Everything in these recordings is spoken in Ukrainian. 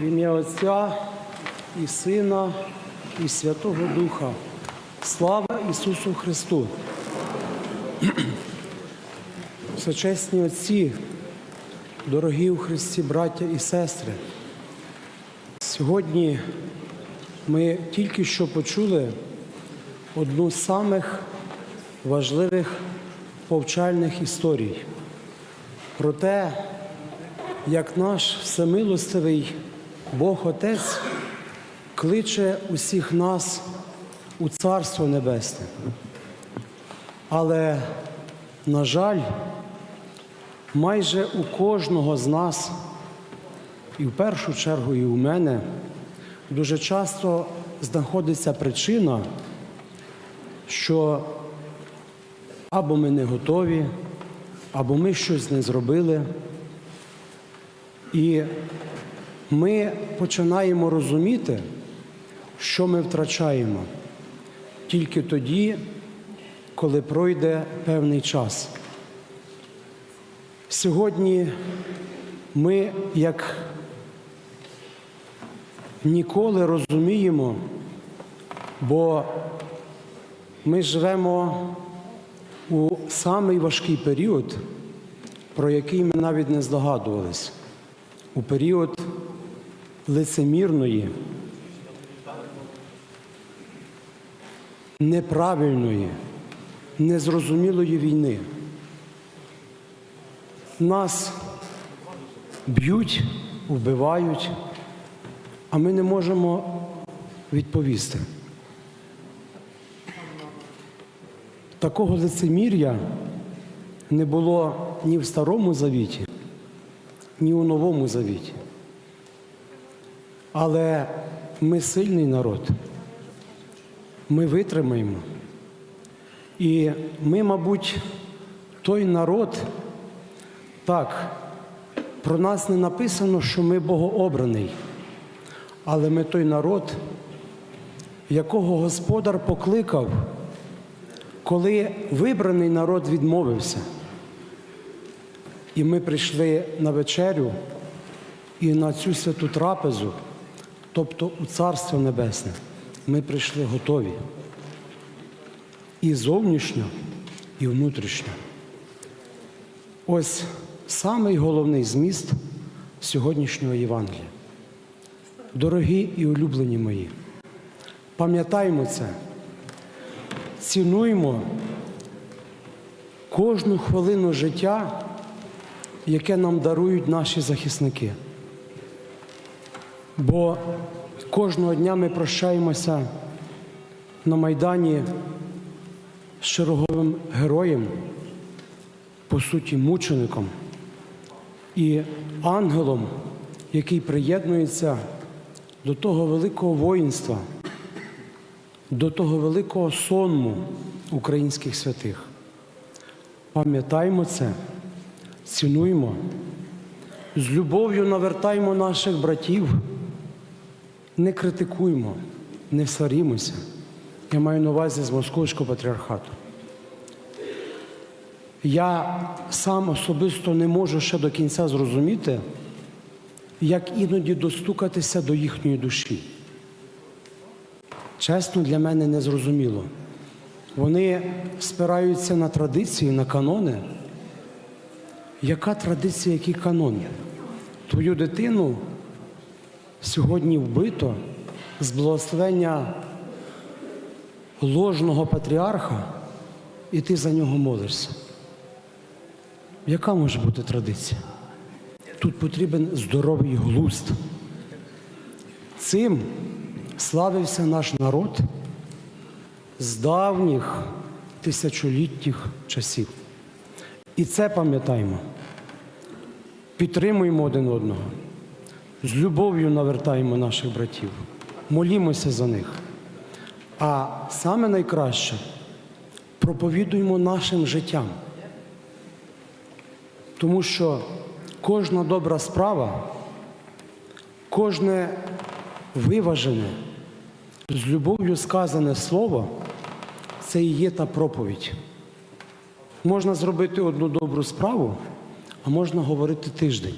В ім'я Отця і Сина, і Святого Духа. Слава Ісусу Христу! Всечесні Отці, дорогі у Христі, браття і сестри. Сьогодні ми тільки що почули одну з самих важливих повчальних історій про те, як наш всемилостивий Бог Отець кличе усіх нас у Царство Небесне. Але, на жаль, майже у кожного з нас, і в першу чергу і у мене, дуже часто знаходиться причина, що або ми не готові, або ми щось не зробили. І ми починаємо розуміти, що ми втрачаємо тільки тоді, коли пройде певний час. Сьогодні ми, як ніколи розуміємо, бо ми живемо у самий важкий період, про який ми навіть не здогадувались, у період лицемірної, неправильної, незрозумілої війни. Нас б'ють, вбивають, а ми не можемо відповісти. Такого лицемір'я не було ні в Старому Завіті, ні у Новому Завіті. Але ми сильний народ, ми витримаємо. І ми, мабуть, той народ, так, про нас не написано, що ми богообраний, але ми той народ, якого Господар покликав, коли вибраний народ відмовився. І ми прийшли на вечерю і на цю святу трапезу, тобто у Царство Небесне, ми прийшли готові. І зовнішньо, і внутрішньо. Ось самий головний зміст сьогоднішнього Євангелія. Дорогі і улюблені мої, пам'ятаймо це, цінуймо кожну хвилину життя, яке нам дарують наші захисники. Бо кожного дня ми прощаємося на Майдані з черговим героєм, по суті, мучеником і ангелом, який приєднується до того великого воїнства, до того великого сонму українських святих. Пам'ятаймо це, цінуймо, з любов'ю навертаймо наших братів, не критикуймо, не сварімося. Я маю на увазі з Московського патріархату. Я сам особисто не можу ще до кінця зрозуміти, як іноді достукатися до їхньої душі. Чесно, для мене не зрозуміло. Вони спираються на традиції, на канони. Яка традиція, який канон? Твою дитину сьогодні вбито з благословення ложного патріарха, і ти за нього молишся. Яка може бути традиція? Тут потрібен здоровий глузд. Цим славився наш народ з давніх тисячоліттях часів. І це пам'ятаємо. Підтримуємо один одного, з любов'ю навертаємо наших братів, молімося за них. А саме найкраще проповідуємо нашим життям. Тому що кожна добра справа, кожне виважене, з любов'ю сказане слово це і є та проповідь. Можна зробити одну добру справу, а можна говорити тиждень.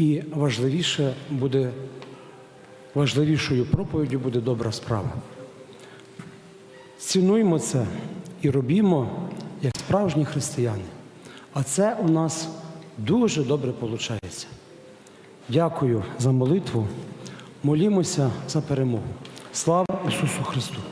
І важливіше буде, важливішою проповіддю буде добра справа. Цінуймо це і робімо як справжні християни. А це у нас дуже добре виходить. Дякую за молитву. Молімося за перемогу. Слава Ісусу Христу!